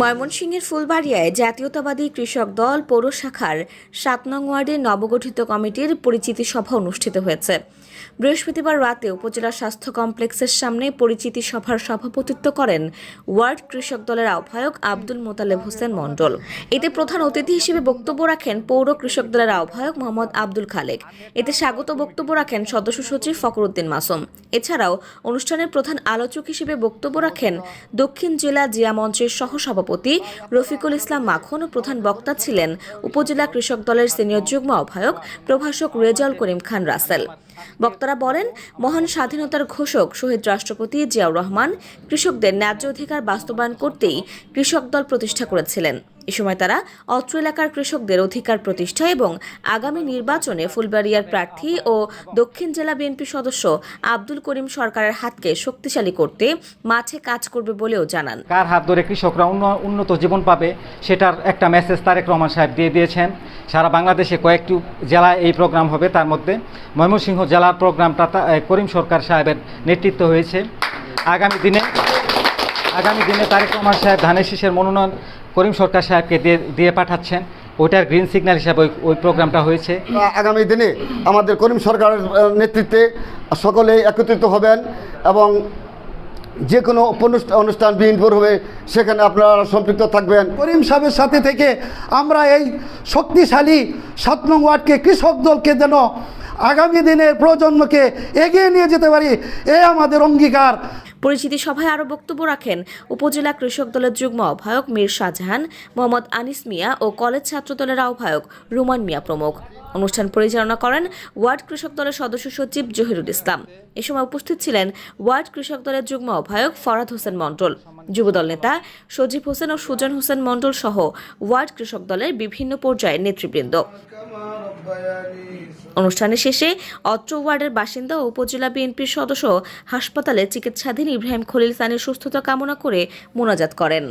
ময়মনসিংহের ফুলবাড়িয়ায় জাতীয়তাবাদী কৃষক দল পৌর শাখার সাত নং ওয়ার্ডের নবগঠিত কমিটির পরিচিতি সভা অনুষ্ঠিত হয়েছে। বৃহস্পতিবার রাতে উপজেলা স্বাস্থ্য কমপ্লেক্সের সামনে পরিচিতি সভার সভাপতিত্ব করেন ওয়ার্ড কৃষক দলের আহ্বায়ক আব্দুল মোতালেব হোসেন মণ্ডল। এতে প্রধান অতিথি হিসেবে বক্তব্য রাখেন পৌর কৃষক দলের আহ্বায়ক মোহাম্মদ আব্দুল খালেক। এতে স্বাগত বক্তব্য রাখেন সদস্য সচিব ফখরুদ্দিন মাসুম। এছাড়াও অনুষ্ঠানের প্রধান আলোচক হিসেবে বক্তব্য রাখেন দক্ষিণ জেলা জিয়া মঞ্চের সহসভাপতি রফিকুল ইসলাম মাখন ও প্রধান বক্তা ছিলেন উপজেলা কৃষক দলের সিনিয়র যুগ্ম আহ্বায়ক প্রভাষক রেজাউল করিম খান রাসেল। বক্তারা বলেন, মহান স্বাধীনতার ঘোষক শহীদ রাষ্ট্রপতি জিয়াউর রহমান কৃষকদের ন্যায্য অধিকার বাস্তবায়ন করতেই কৃষক দল প্রতিষ্ঠা করেছিলেন। এ সময় তারা অত্র এলাকার কৃষকদের অধিকার প্রতিষ্ঠা এবং আগামী নির্বাচনে ফুলবাড়িয়ার প্রার্থী ও দক্ষিণ জেলা বিএনপি সদস্য আব্দুল করিম সরকারের হাতকে শক্তিশালী করতে মাঠে কাজ করবে বলেও জানান। কার হাত ধরে কৃষকরা উন্ন- উন্নত জীবন পাবে সেটার একটা মেসেজ তারেক রহমান সাহেব দিয়ে দিয়েছেন। সারা বাংলাদেশে কয়েকটি জেলায় এই প্রোগ্রাম হবে। তার মধ্যে ময়মনসিংহ জেলার প্রোগ্রামটা করিম সরকার সাহেবের নেতৃত্ব হয়েছে। আগামী দিনে আগামী দিনে তারেক রহমান সাহেব ধানের শীষের মনোনয়ন করিম সরকার সাহেবকে দিয়ে দিয়ে পাঠাচ্ছেন। ওইটার গ্রিন সিগন্যাল হিসাবে ওই- ওই প্রোগ্রামটা হয়েছে। আগামী দিনে আমাদের করিম সরকারের নেতৃত্বে সকলে একত্রিত হবেন এবং যে কোনো অনুষ্ঠা- অনুষ্ঠান বিহীনপুর হবে সেখানে আপনারা সম্পৃক্ত থাকবেন। করিম সাহেবের সাথে থেকে আমরা এই শক্তিশালী সাত নং ওয়ার্ডকে কৃষক দলকে যেন আগামী দিনের প্রজন্মকে এগিয়ে নিয়ে যেতে পারি এ আমাদের অঙ্গীকার। পরিচিতি সভায় আরও বক্তব্য রাখেন উপজেলা কৃষক দলের যুগ্ম আহ্বায়ক মীর শাহজাহান, মোহাম্মদ আনিস মিয়া ও কলেজ ছাত্র দলের আহ্বায়ক রুমান মিয়া প্রমুখ। অনুষ্ঠান পরিচালনা করেন ওয়ার্ড কৃষক দলের সদস্য সচিব জহিরুল ইসলাম। এ সময় উপস্থিত ছিলেন ওয়ার্ড কৃষক দলের যুগ্ম আহ্বায়ক ফরাদ হোসেন মণ্ডল। যুবদল নেতা সজীব হোসেন ও সুজন হোসেন মণ্ডল সহ ওয়ার্ড কৃষক দলের বিভিন্ন পর্যায়ের নেতৃবৃন্দ। অনুষ্ঠানের শেষে অত্র ওয়ার্ডের বাসিন্দা ও উপজেলা বিএনপির সদস্য হাসপাতালে চিকিৎসাধীন ইব্রাহিম খলিল সানির সুস্থতা কামনা করে মোনাজাত করেন।